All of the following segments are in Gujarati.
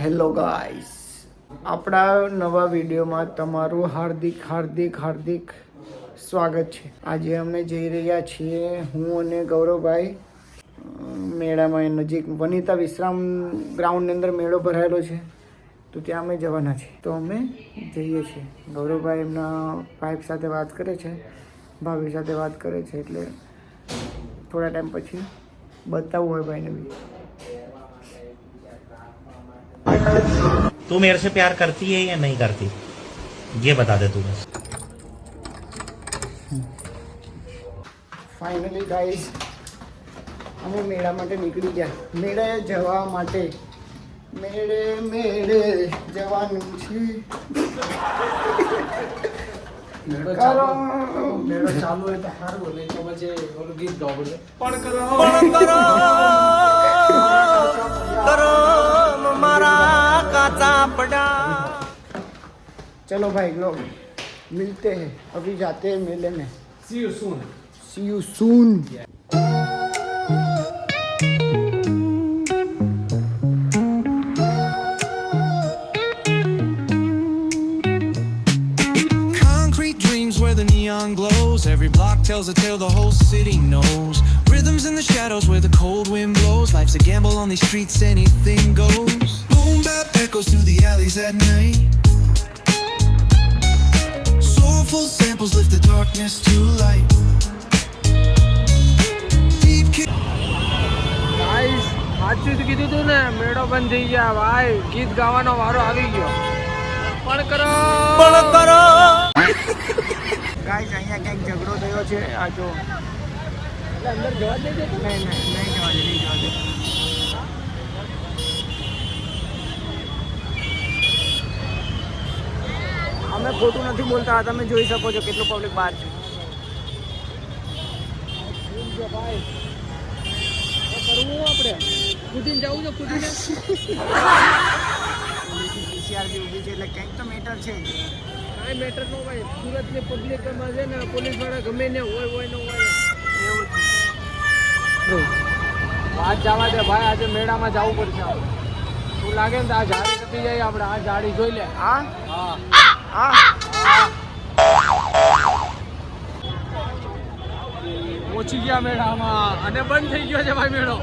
હેલો ગાઈસ આપણા નવા વિડીયોમાં તમારું હાર્દિક હાર્દિક હાર્દિક સ્વાગત છે. આજે અમે જઈ રહ્યા છીએ હું અને ગૌરવભાઈ મેળામાં નજીક વનિતા વિશ્રામ ગ્રાઉન્ડની અંદર મેળો ભરાયેલો છે, તો ત્યાં અમે જવાના છીએ. તો અમે જઈએ છીએ. ગૌરવભાઈ એમના વાઈફ સાથે વાત કરે છે, ભાભી સાથે વાત કરે છે, એટલે થોડા ટાઈમ પછી બતાવવું હોય ભાઈને બી. तू मेरे से प्यार करती है या नहीं करती ये बता दे तू बस ફાઇનલી ગાઈસ અમે મેળા માટે નીકળી ગયા મેળે જવા માટે મેળે મેળે જવાનું છે મેળો કરો. ચાલુ મેળો ચાલુ હોય તો સારું નહીં તો પછી ઓલું ગીત ગાવું પડે પણ કરો चलो भाई लोग मिलते हैं अभी जाते हैं मेले में see you soon see you soon Every block tells a tale the whole city knows. Rhythms in the shadows where the cold wind blows. Life's a gamble on these streets, anything goes. Boom bap echoes through the alleys at night. Soulful samples lift the darkness to light. સાચું જ કીધું તું ને મેળો બંધ થઈ ગયા. ભાઈ ગીત ગાવાનો વારો આવી ગયો. પણ કરો. પણ કરો. ગાઈસ અહીંયા ક્યાંક ઝઘડો થયો છે. આ જો. અંદર જવા દેજે. નહીં નહીં નહીં જવા દે નહીં જવા દે. અમે ખોટું નથી બોલતા. તમે જોઈ શકો છો કેટલું પબ્લિક બહાર છે. કરવું આપણે કૂદીને જવું છે કૂદીને ઊભી છે એટલે કંઈક તો મેટર છે. કાંઈ મેટર ન હોય. સુરતની પબ્લિકમાં છે ને પોલીસવાળા ગમે ને હોય હોય ન હોય. એવું છે. વાત જવા દે ભાઈ આજે મેળામાં જવું પડશે આપણે. તું લાગે ને તો આ ઝાડી કટી જાય આપણે આ ઝાડી જોઈ લે. હા? હા. પહોંચી ગયા મેળામાં અને બંધ થઈ ગયો છે ભાઈ મેળો.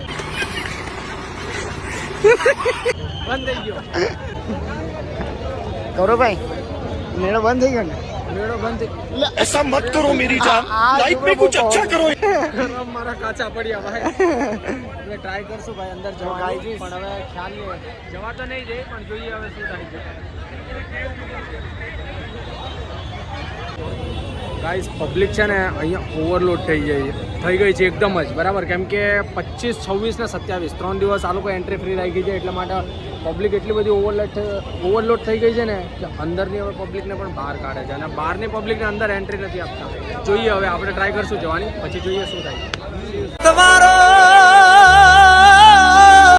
બંધ થઈ ગયો. ગૌરવભાઈ મેળો બંધ થઈ ગયો ને? મેળો બંધ થઈ એસા મત કરો મેરી જાન. લાઈફ મારા કાચા પડ્યા ભાઈ. એટલે ટ્રાય કરશું ભાઈ અંદર જવા પણ હવે ખ્યાલ નહીં. જવા તો નહીં જઈ પણ જોઈએ હવે શું થાય છે. ગાઈસ પબ્લિક છે ને અહીંયા ઓવરલોડ થઈ જાય થઈ ગઈ છે એકદમ જ, બરાબર? કેમ કે પચીસ, છવ્વીસ ને સત્યાવીસ, ત્રણ દિવસ આ લોકો એન્ટ્રી ફ્રી રાખી છે, એટલા માટે પબ્લિક એટલી બધી ઓવરલોડ ઓવરલોડ થઈ ગઈ છે ને કે અંદરની હવે પબ્લિકને પણ બહાર કાઢે છે. અને બહારની પબ્લિકને અંદર એન્ટ્રી નથી આપતા. જોઈએ હવે, આપણે ટ્રાય કરશું જવાની, પછી જોઈએ શું થાય. તમારો